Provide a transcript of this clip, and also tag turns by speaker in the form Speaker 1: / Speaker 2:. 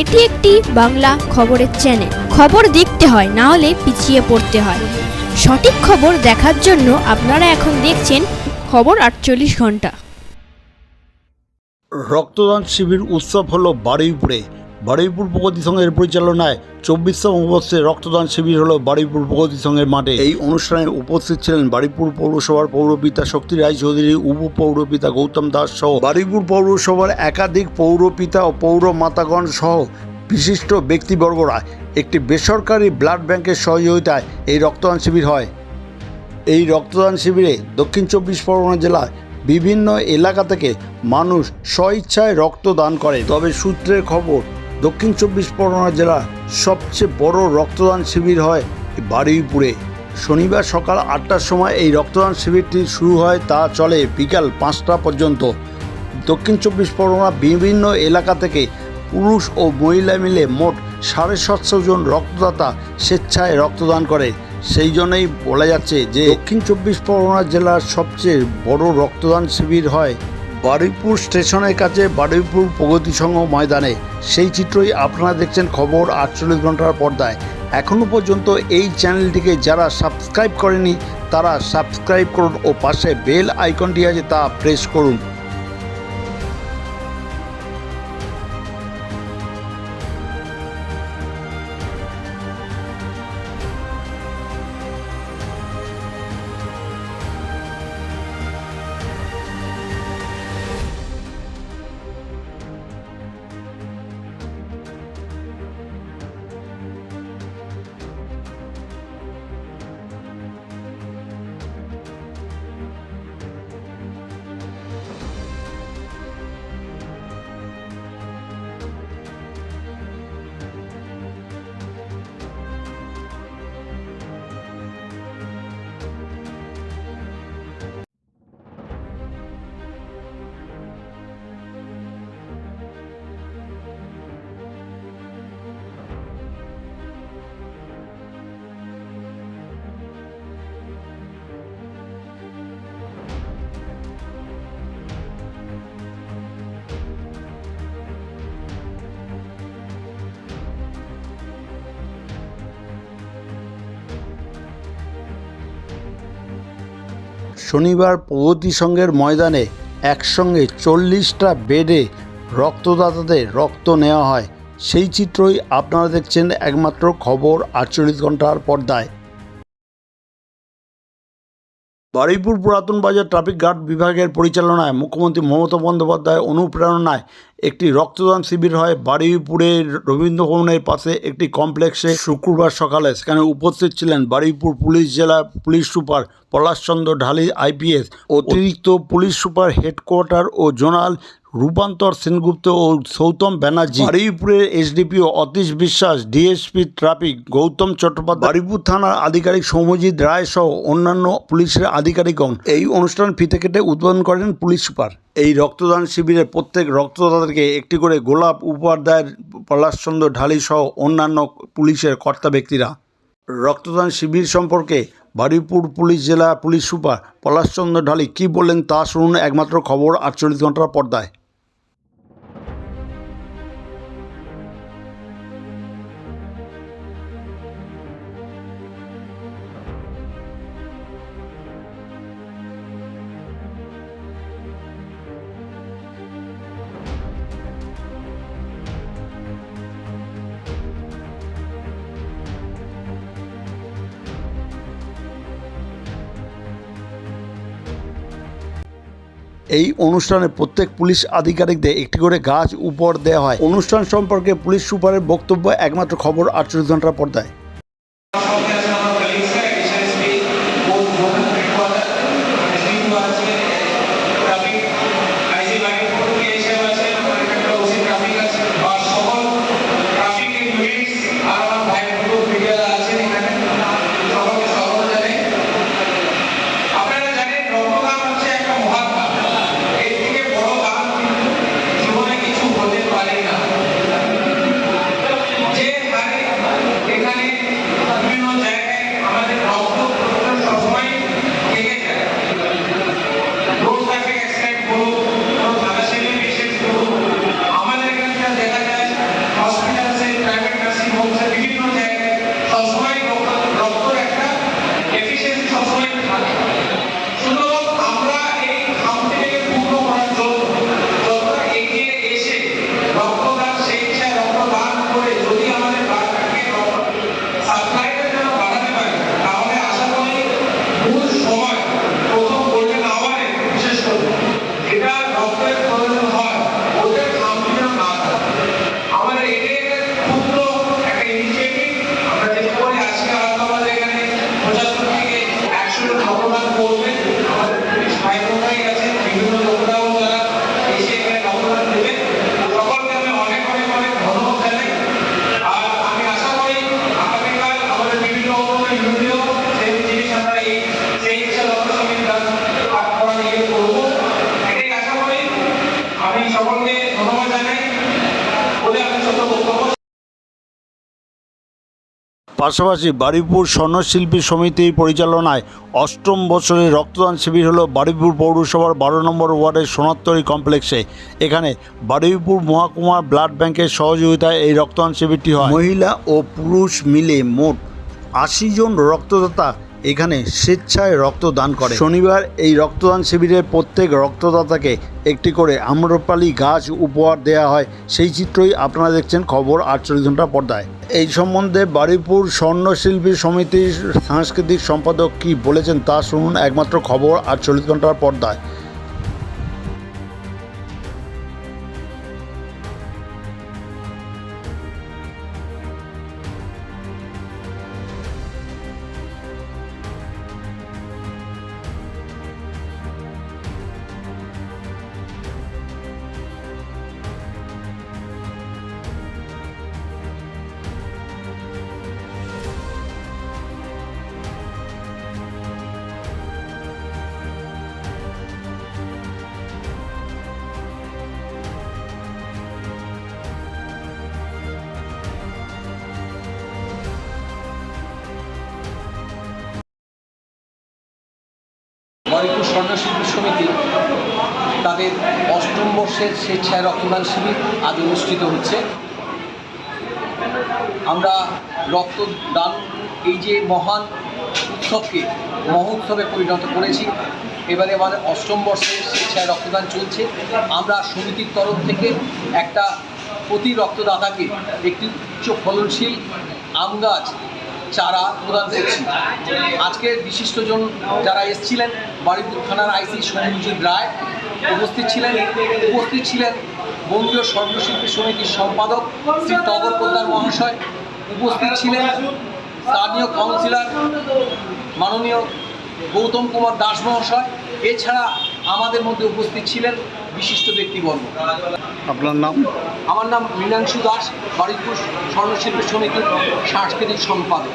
Speaker 1: এটি একটি বাংলা খবরের চ্যানেল খবর দেখতে হয়, না হলে পিছিয়ে পড়তে হয়। সঠিক খবর দেখার জন্য আপনারা এখন দেখছেন খবর আটচল্লিশ ঘণ্টা।
Speaker 2: রক্তদান শিবির উৎসব হলো বারুইপুরে। বারুইপুর প্রগতি সংঘের পরিচালনায় চব্বিশতম বর্ষে রক্তদান শিবির হলো বারুইপুর প্রগতি সংঘের মাঠে। এই অনুষ্ঠানে উপস্থিত ছিলেন বারুইপুর পৌরসভার পৌরপিতা শক্তি রায় চৌধুরী উপ পৌরপিতা গৌতম দাস সহ বারুইপুর পৌরসভার একাধিক পৌরপিতা ও পৌর মাতাগণ সহ বিশিষ্ট ব্যক্তিবর্গরা একটি বেসরকারি ব্লাড ব্যাংকের সহযোগিতায় এই রক্তদান শিবির হয়। এই রক্তদান শিবিরে দক্ষিণ চব্বিশ পরগনা জেলার বিভিন্ন এলাকা থেকে মানুষ স্বইচ্ছায় রক্তদান করে তবে সূত্রের খবর দক্ষিণ চব্বিশ পরগনা জেলার সবচেয়ে বড় রক্তদান শিবির হয় বারুইপুরে। শনিবার সকাল আটটার সময় এই রক্তদান শিবিরটি শুরু হয়, তা চলে বিকাল পাঁচটা পর্যন্ত। দক্ষিণ চব্বিশ পরগনা বিভিন্ন এলাকা থেকে পুরুষ ও মহিলা মিলে মোট সাড়ে সাতশো জন রক্তদাতা স্বেচ্ছায় রক্তদান করে। সেই জন্যই বলা যাচ্ছে যে দক্ষিণ চব্বিশ পরগনা জেলার সবচেয়ে বড় রক্তদান শিবির হয় বারুইপুর স্টেশনের কাছে বারুইপুর প্রগতি সংঘ ময়দানে। সেই চিত্রই আপনারা দেখছেন খবর আটচল্লিশ ঘণ্টার পর্দায়। এখনও পর্যন্ত এই চ্যানেলটিকে যারা সাবস্ক্রাইব করেনি, তারা সাবস্ক্রাইব করুন ও পাশে বেল আইকনটি আছে তা প্রেস করুন। শনিবার প্রগতি সংঘের ময়দানে একসঙ্গে চল্লিশটা বেডে রক্তদাতাদের রক্ত নেওয়া হয়। সেই চিত্রই আপনারা দেখছেন একমাত্র খবর আটচল্লিশ ঘণ্টার পর্দায়। বারুইপুর পুরাতন বাজার ট্রাফিক গার্ড বিভাগের পরিচালনায় মুখ্যমন্ত্রী মমতা বন্দ্যোপাধ্যায় অনুপ্রেরণায় একটি রক্তদান শিবির হয়। বারুইপুরের রবীন্দ্র ভবনের পাশে একটি কমপ্লেক্সে শুক্রবার সকালে সেখানে উপস্থিত ছিলেন বারুইপুর পুলিশ জেলা police super Palashchandra Dhali IPS, অতিরিক্ত পুলিশ সুপার হেডকোয়ার্টার ও জোনাল রূপান্তর সেনগুপ্ত ও Soutam Banerjee, বারুইপুরের SDPO Atish Biswas DSP traffic, Gautam Chattopadhyay, Baruipur থানার আধিকারিক সৌম্যজিৎ রায় সহ অন্যান্য পুলিশের আধিকারিকগণ এই অনুষ্ঠান ফিতে কেটে উদ্বোধন করেন পুলিশ সুপার। এই রক্তদান শিবিরে প্রত্যেক রক্তদাতাকে একটি করে গোলাপ উপহার দেয় পলাশচন্দ্র ঢালি সহ অন্যান্য পুলিশের কর্তা ব্যক্তিরা। রক্তদান শিবির সম্পর্কে বারুইপুর পুলিশ জেলা পুলিশ সুপার পলাশচন্দ্র ঢালি কী বললেন তা শুনুন একমাত্র খবর আটচল্লিশ ঘণ্টার পর্দায়। এই অনুষ্ঠানে প্রত্যেক পুলিশ আধিকারিকদের একটি করে গাছ উপর দেওয়া হয়। অনুষ্ঠান সম্পর্কে পুলিশ সুপারের বক্তব্য একমাত্র খবর আটচল্লিশ ঘণ্টার পর্দায়। পাশাপাশি বারুইপুর স্বর্ণশিল্পী সমিতির পরিচালনায় অষ্টম বছরের রক্তদান শিবির হলো বারুইপুর পৌরসভার বারো নম্বর ওয়ার্ডের সোনাত্তরী কমপ্লেক্সে। এখানে বারুইপুর মহাকুমার ব্লাড ব্যাংকের সহযোগিতায় এই রক্তদান শিবিরটি হয়। মহিলা ও পুরুষ মিলে মোট আশি জন রক্তদাতা এখানে স্বেচ্ছায় রক্তদান করে। শনিবার এই রক্তদান শিবিরের প্রত্যেক রক্তদাতাকে একটি করে আম্রপালি গাছ উপহার দেয়া হয়। সেই চিত্রই আপনারা দেখছেন খবর আটচল্লিশ ঘণ্টা পর্দায়। এই সম্বন্ধে বারুইপুর স্বর্ণশিল্পী সমিতির সাংস্কৃতিক সম্পাদক কি বলেছেন তা শুনুন একমাত্র খবর আটচল্লিশ ঘণ্টার পর্দায়।
Speaker 3: স্বর্ণশিল্পী সমিতি তাদের অষ্টম বর্ষের স্বেচ্ছায় রক্তদান শিবির আজ অনুষ্ঠিত হচ্ছে। আমরা রক্তদান এই যে মহান উৎসবকে, মহোৎসবে পরিণত করেছি, এবারে আমাদের অষ্টম বর্ষের স্বেচ্ছায় রক্তদান চলছে। আমরা সমিতির তরফ থেকে একটা প্রতি রক্তদাতাকে একটি উচ্চ ফলনশীল আম গাছ, চারা প্রদান করছি। আজকের বিশিষ্টজন যারা এসেছিলেন বারুইপুর থানার আইসি সৌম্যজিৎ রায় উপস্থিত ছিলেন। উপস্থিত ছিলেন বঙ্গীয় স্বর্ণশিল্পী সমিতির সম্পাদক শ্রী টগর পোদ্দার মহাশয়। উপস্থিত ছিলেন স্থানীয় কাউন্সিলর মাননীয় গৌতম কুমার দাস মহাশয়। এছাড়া আমাদের মধ্যে উপস্থিত ছিলেন বিশিষ্ট ব্যক্তিবর্গ।
Speaker 2: আপনার নাম?
Speaker 3: আমার নাম মীনাংশু দাস বারুইপুর স্বর্ণশিল্পী সমিতির সাংস্কৃতিক সম্পাদক।